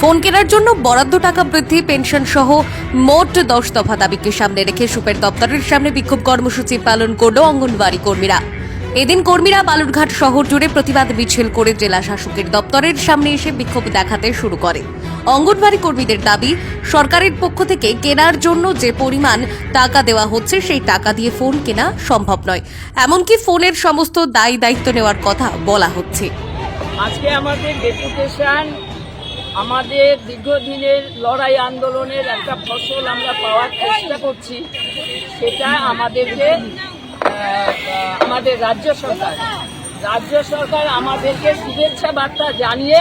Phone কেনার জন্য বরাদ্দ টাকা বৃদ্ধি, পেনশন সহ মোট দশ দফা দাবিকে সামনে রেখে সুপের দপ্তরের সামনে বিক্ষোভ কর্মসূচি পালন করল অঙ্গনওয়াড়ি কর্মীরা। এদিন কর্মীরা বালুরঘাট শহর জুড়ে প্রতিবাদ মিছিল করে জেলা শাসকের দপ্তরের সামনে এসে বিক্ষোভ দেখাতে শুরু করে। অঙ্গনওয়াড়ি কর্মীদের দাবি, সরকারের পক্ষ থেকে কেনার জন্য যে পরিমাণ টাকা দেওয়া হচ্ছে, সেই টাকা দিয়ে ফোন কেনা সম্ভব নয়। এমনকি ফোনের সমস্ত দায়ী দায়িত্ব নেওয়ার কথা বলা হচ্ছে। আজকে আমাদের ডেপুটেশন আমাদের দীর্ঘদিনের লড়াই আন্দোলনের একটা ফসল আমরা পাওয়ার চেষ্টা করছি, সেটা আমাদেরকে আমাদের রাজ্য সরকার রাজ্য সরকার আমাদেরকে শুভেচ্ছা বার্তা জানিয়ে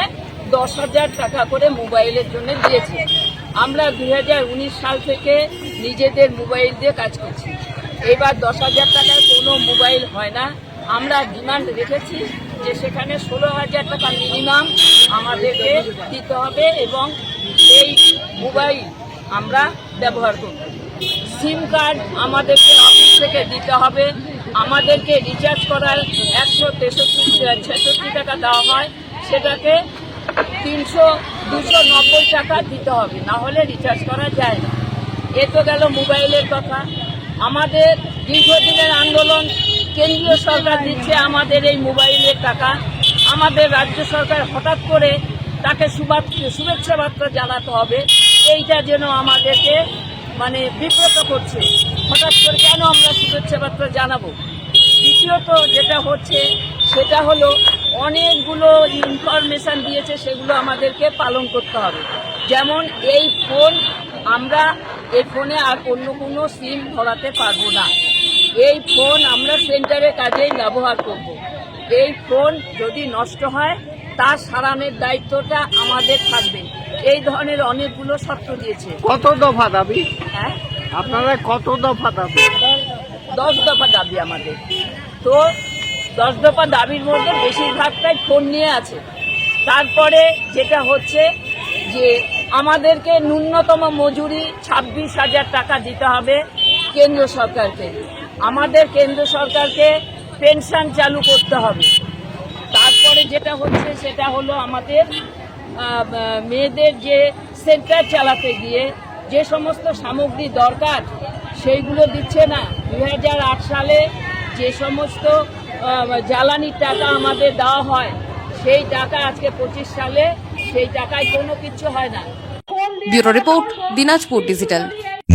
দশ হাজার টাকা করে মোবাইলের জন্য দিয়েছে। আমরা দু হাজার উনিশ সাল থেকে নিজেদের মোবাইল দিয়ে কাজ করছি। এবার দশ হাজার টাকায় কোনো মোবাইল হয় না। আমরা ডিমান্ড রেখেছি যে সেখানে ষোলো হাজার টাকা মিনিমাম আমাদেরকে দিতে হবে এবং এই মোবাইল আমরা ব্যবহার করব। সিম কার্ড আমাদেরকে অফিস থেকে দিতে হবে। আমাদেরকে রিচার্জ করার একশো তেষট্টি, ছেষট্টি টাকা দেওয়া হয়। সেটাকে তিনশো, দুশো নব্বই টাকা দিতে হবে। না হলে রিচার্জ করা যায় না। এ তো গেল মোবাইলের কথা। আমাদের দীর্ঘদিনের আন্দোলন কেন্দ্রীয় সরকার দিচ্ছে আমাদের এই মোবাইলের টাকা। আমাদের রাজ্য সরকার হঠাৎ করে তাকে শুভা- শুভেচ্ছা বার্তা জানাতে হবে। এইটা যেন আমাদেরকে মানে বিব্রত করছে। হঠাৎ করে কেন আমরা শুভেচ্ছা বার্তা জানাব? দ্বিতীয়ত যেটা হচ্ছে, সেটা হলো অনেকগুলো ইনফরমেশন দিয়েছে, সেগুলো আমাদেরকে পালন করতে হবে। যেমন এই ফোন আমরা এই ফোনে আর অন্য কোনো সিম ধরাতে পারব না। এই ফোন সেন্টারের কাজেই ব্যবহার করব। এই ফোন যদি নষ্ট হয় তার সারানোর দায়িত্বটা আমাদের থাকবে। এই ধরনের অনেকগুলো শর্ত দিয়েছে। কত দফা দাবি? হ্যাঁ? আপনারা কত দফা দাবি? দশ দফা দাবি আমাদের। তো দশ দফা দাবির মধ্যে বেশিরভাগটাই ফোন নিয়ে আছে। তারপরে যেটা হচ্ছে যে আমাদেরকে ন্যূনতম মজুরি ছাব্বিশ হাজার টাকা দিতে হবে কেন্দ্র সরকারকে। আমাদের কেন্দ্র সরকারকে পেনশন চালু করতে হবে। তারপরে যেটা হচ্ছে, সেটা হলো আমাদের মেয়েদের যে সেন্টার চালাতে গিয়ে যে সমস্ত সামগ্রী দরকার, সেইগুলো দিচ্ছে না। দু হাজার আট সালে যে সমস্ত জ্বালানির টাকা আমাদের দেওয়া হয়, সেই টাকা আজকে পঁচিশ সালে, সেই টাকায় কোনো কিছু হয় না। Bureau report, Dinajpur digital.